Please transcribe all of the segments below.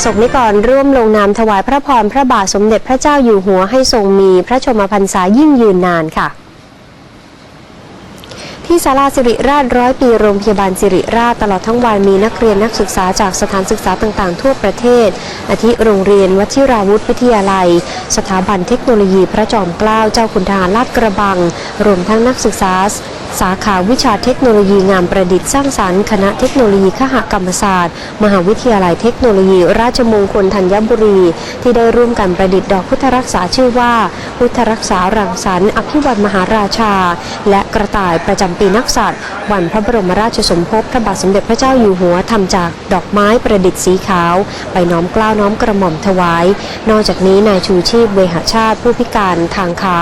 ประสบนิกรร่วมลงนามถวายพระพรพระบาทสมเด็จพระเจ้าอยู่หัวให้ทรงมีพระชมพรรษายิ่งยืนนานค่ะ ที่ศาลาสิริราชร้อยปีโรงพยาบาลสิริราชตลอดทั้งวันมีนักเรียนนักศึกษาจากสถานศึกษาต่างๆ ทั่วประเทศ อาทิโรงเรียนวชิราวุธวิทยาลัย สถาบันเทคโนโลยีพระจอมเกล้าเจ้าคุณทหารลาดกระบัง รวมทั้งนักศึกษา สาขาวิชาเทคโนโลยีงามประดิษฐ์สร้างสรรค์คณะเทคโนโลยีขหกรรมศาสตร์ มหาวิทยาลัยเทคโนโลยี ราชมงคลธัญบุรี ที่ได้ร่วมกันประดิษฐ์ดอกพุทธรักษาชื่อว่า พุทธรักษารังสรรค์อภิวันมหาราชา และกระต่ายประจำปีนักสัตว์วันพระบรมราชสมภพพระบาทสมเด็จพระเจ้าอยู่หัวทำจากดอกไม้ประดิษฐ์สีขาว ไปน้อมกล้าวน้อมกระหม่อมถวาย นอกจากนี้นายชูชีพเวหชาติผู้พิการทางขา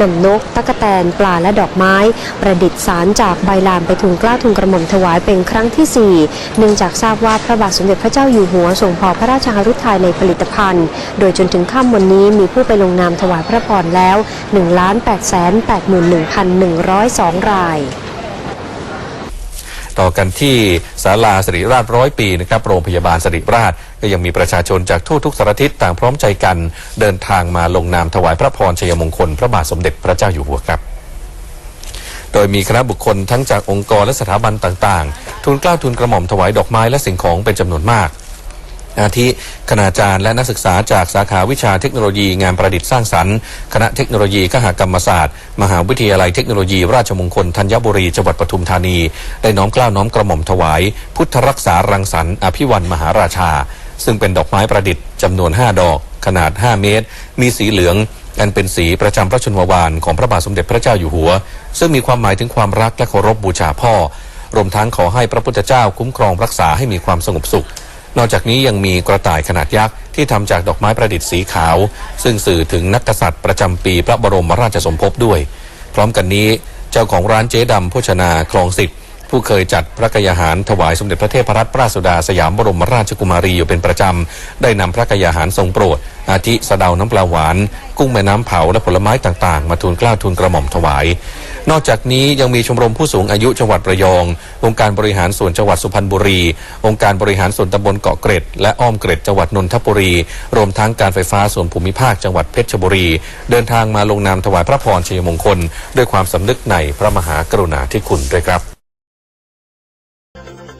นำนกตะกแตนปลาและดอกไม้ประดิษฐ์สารจากใบลานไปทุนกล้าทุนกระหม่อมถวายเป็นครั้งที่ 4 เนื่องจากทราบว่าพระบาทสมเด็จพระเจ้าอยู่หัวทรงพอพระราชหฤทัยในผลิตภัณฑ์ โดยจนถึงค่ำวันนี้มีผู้ไปลงนามถวายพระพรแล้ว 1 8 8 1 1 1 0 2 รายต่อกันที่ศาลาสิริราชร้อยปีนะครับโรงพยาบาลสิริราช ก็ยังมีประชาชนจากทั่วทุกสารทิศต่างพร้อมใจกัน เดินทางมาลงนามถวายพระพรชัยมงคล พระบาทสมเด็จพระเจ้าอยู่หัวครับ โดยมีคณะบุคคลทั้งจากองค์กรและสถาบันต่างๆ ทุนกล้าทุนกระหม่อมถวายดอกไม้และสิ่งของเป็นจำนวนมากอาทิคณาจารย์และนักศึกษาจากสาขาวิชาเทคโนโลยีงานประดิษฐ์สร้างสรรค์ คณะเทคโนโลยีขหกรรมศาสตร์ มหาวิทยาลัยเทคโนโลยี ราชมงคลธัญบุรีจังหวัดปทุมธานี ได้น้อมกล้าวน้อมกระหม่อมถวาย พุทธรักษารังสรรค์อภิวันมหาราชา ซึ่งเป็นดอกไม้ประดิษฐ์จำนวน 5 ดอก ขนาด 5 เมตร มีสีเหลือง อันเป็นสีประจำพระชนมวานของพระบาทสมเด็จพระเจ้าอยู่หัว ซึ่งมีความหมายถึงความรักและเคารพบูชาพ่อ รวมทั้งขอให้พระพุทธเจ้าคุ้มครองรักษาให้มีความสงบสุข นอกจากนี้ยังมีกระต่ายขนาดยักษ์ที่ทำจากดอกไม้ประดิษฐ์สีขาว ซึ่งสื่อถึงนักกษัตริย์ประจำปีพระบรมราชสมภพด้วย พร้อมกันนี้เจ้าของร้านเจ๊ดำโภชนาคลองสิบ ผู้เคยจัดพระกยาหารถวายสมเด็จพระเทพรัตนราชสุดาสยามบรมราชกุมารีอยู่เป็นประจำ ได้นำพระกยาหารทรงโปรด อาทิสะเดาน้ำปลาหวาน กุ้งแม่น้ำเผาและผลไม้ต่างๆ มาทูลกล้าทูลกระหม่อมถวาย นอกจากนี้ยังมีชมรมผู้สูงอายุจังหวัดระยอง องค์การบริหารส่วนจังหวัดสุพรรณบุรี องค์การบริหารส่วนตำบลเกาะเกร็ด และอ้อมเกร็ดจังหวัดนนทบุรี รวมทั้งการไฟฟ้าส่วนภูมิภาคจังหวัดเพชรบุรี เดินทางมาลงนามถวายพระพรชัยมงคล ด้วยความสำนึกในพระมหากรุณาธิคุณด้วยครับ